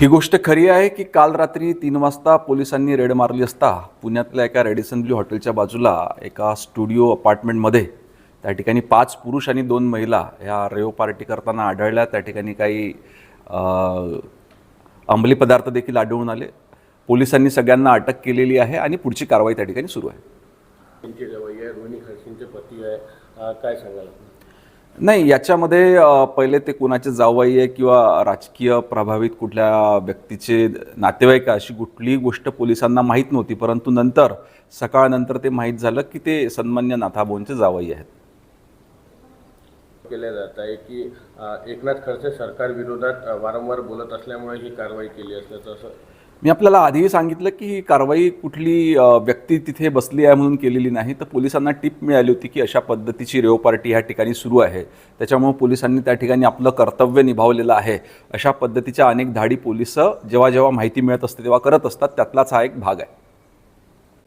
ही गोष्ट खरी आहे की काल रात्री तीन वाजता पोलिसांनी रेड मारली असता पुण्यातल्या एका रेडिसन ब्ल्यू हॉटेलच्या बाजूला एका स्टुडिओ अपार्टमेंटमध्ये त्या ठिकाणी पाच पुरुष आणि दोन महिला ह्या रेव पार्टी करताना आढळल्या. त्या ठिकाणी काही अंमली पदार्थ देखील आढळून आले. पोलिसांनी सगळ्यांना अटक केलेली आहे आणि पुढची कारवाई त्या ठिकाणी सुरू आहे. त्यांची जवळ आहे रोहिणी खडसेंचे पती आहे काय सांगाल? नाही याच्यामध्ये पहिले ते कुणाचे जावई आहे किंवा राजकीय प्रभावित कुठल्या व्यक्तीचे नातेवाईक अशी कुठलीही गोष्ट पोलिसांना माहीत नव्हती. परंतु नंतर सकाळनंतर ते माहीत झालं की ते सन्मान्य नाथाबोंचे जावई आहेत. केल्या जात आहे की एकनाथ खडसे सरकार विरोधात वारंवार बोलत असल्यामुळे ही कारवाई केली असल्याचं असं मी आपल्याला आधीही सांगितलं की ही कारवाई कुठली व्यक्ती तिथे बसली आहे म्हणून केलेली नाही. तर पोलिसांना टिप मिळाली होती की अशा पद्धतीची रेव पार्टी ह्या ठिकाणी सुरू आहे. त्याच्यामुळे पोलिसांनी त्या ठिकाणी आपलं कर्तव्य निभावलेलं आहे. अशा पद्धतीच्या अनेक धाडी पोलिसं जेव्हा जेव्हा माहिती मिळत असते तेव्हा करत असतात. त्यातलाच हा एक भाग आहे.